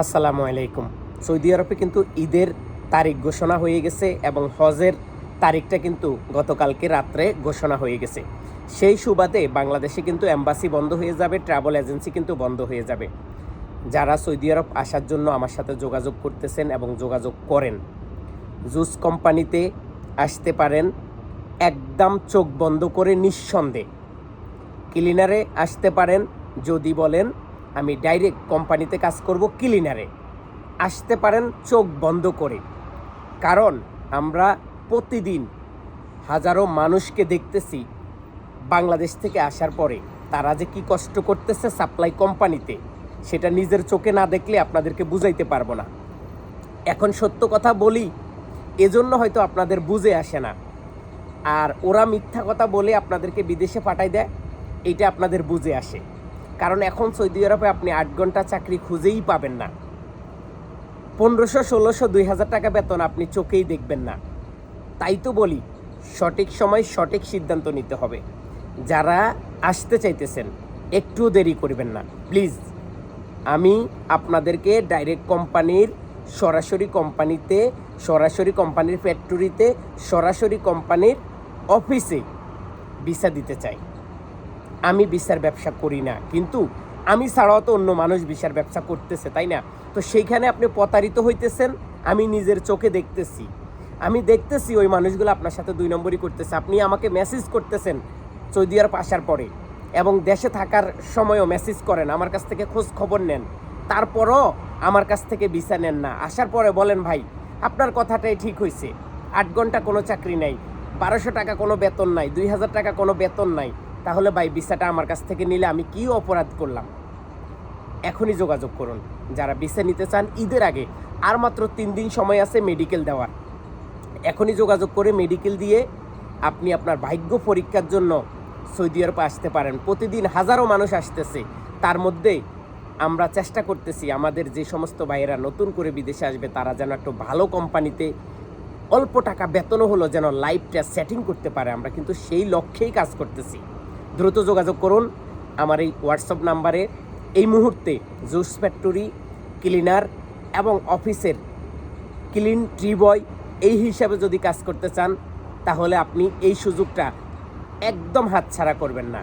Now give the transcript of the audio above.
আসসালামু আলাইকুম। সৌদি আরবে কিন্তু ঈদের তারিখ ঘোষণা হয়ে গেছে এবং হজের তারিখটা কিন্তু গতকালকে রাত্রে ঘোষণা হয়ে গেছে। সেই সুবাদে বাংলাদেশে কিন্তু এম্বাসি বন্ধ হয়ে যাবে, ট্রাভেল এজেন্সি কিন্তু বন্ধ হয়ে যাবে। যারা সৌদি আরব আসার জন্য আমার সাথে যোগাযোগ করতেছেন এবং যোগাযোগ করেন, জুস কোম্পানিতে আসতে পারেন, একদম চোখ বন্ধ করে নিঃসন্দেহে। ক্লিনারে আসতে পারেন, যদি বলেন আমি ডাইরেক্ট কোম্পানিতে কাজ করব ক্লিনারে। আসতে পারেন চোখ বন্ধ করে। কারণ আমরা প্রতিদিন হাজারো মানুষকে দেখতেছি বাংলাদেশ থেকে আসার পরে। তারা যে কি কষ্ট করতেছে সাপ্লাই কোম্পানিতে, সেটা নিজের চোখে না দেখলে আপনাদেরকে বুঝাইতে পারব না। এখন সত্য কথা বলি, এজন্য হয়তো আপনাদের বুঝে আসে না। আর ওরা মিথ্যা কথা বলে আপনাদেরকে বিদেশে পাঠাই দেয় এটা আপনাদের বুঝে আসে। কারণ এখন সৌদি আরবে আপনি আট ঘণ্টা চাকরি খুঁজেই পাবেন না। পনেরোশো, ষোলোশো, দুই হাজার টাকা বেতন আপনি চোখেই দেখবেন না। তাই তো বলি, সঠিক সময় সঠিক সিদ্ধান্ত নিতে হবে। যারা আসতে চাইতেছেন একটু দেরি করবেন না। প্লিজ, আমি আপনাদেরকে ডাইরেক্ট কোম্পানির, সরাসরি কোম্পানিতে, সরাসরি কোম্পানির ফ্যাক্টরিতে সরাসরি কোম্পানির অফিসে ভিসা দিতে চাই। আমি বিচার ব্যবসা করি না। কিন্তু আমি ছাড়াও তো অন্য মানুষ বিচার ব্যবসা করতেছে, তাই না? তো সেইখানে আপনি প্রতারিত হইতেছেন, আমি নিজের চোখে দেখতেছি। আমি দেখতেছি ওই মানুষগুলো আপনার সাথে দুই নম্বরই করতেছে। আপনি আমাকে মেসেজ করতেছেন সৌদি আরব আসার পরে এবং দেশে থাকার সময়ও মেসেজ করেন, আমার কাছ থেকে খোঁজ খবর নেন। তারপরও আমার কাছ থেকে ভিসা নেন না। আসার পরে বলেন, ভাই, আপনার কথাটাই ঠিক হয়েছে আট ঘণ্টা কোনো চাকরি নাই, বারোশো টাকা কোনো বেতন নাই, দুই হাজার টাকা কোনো বেতন নাই। তাহলে ভাই ভিসাটা আমার কাছ থেকে নিলে আমি কি অপরাধ করলাম? এখনই যোগাযোগ করুন। যারা ভিসা নিতে চান, ঈদের আগে আর মাত্র তিন দিন সময় আছে মেডিকেল দেওয়ার। এখনই যোগাযোগ করে মেডিকেল দিয়ে আপনি আপনার ভাগ্য পরীক্ষার জন্য সৌদি আরবে আসতে পারেন। প্রতিদিন হাজারো মানুষ আসতেছে। তার মধ্যে আমরা চেষ্টা করতেছি, আমাদের যে সমস্ত ভাইয়েরা নতুন করে বিদেশে আসবে, তারা যেন একটু ভালো কোম্পানিতে অল্প টাকা বেতনও হলো, যেন লাইফটা সেটিং করতে পারে। আমরা কিন্তু সেই লক্ষ্যেই কাজ করতেছি। দ্রুত যোগাযোগ করুন। আমার এই হোয়াটসঅ্যাপ নাম্বারে এই মুহূর্তে জুস ফ্যাক্টরি, ক্লিনার এবং অফিসের ক্লিন ট্রি বয় এই হিসাবে যদি কাজ করতে চান, তাহলে আপনি এই সুযোগটা একদম হাতছাড়া করবেন না।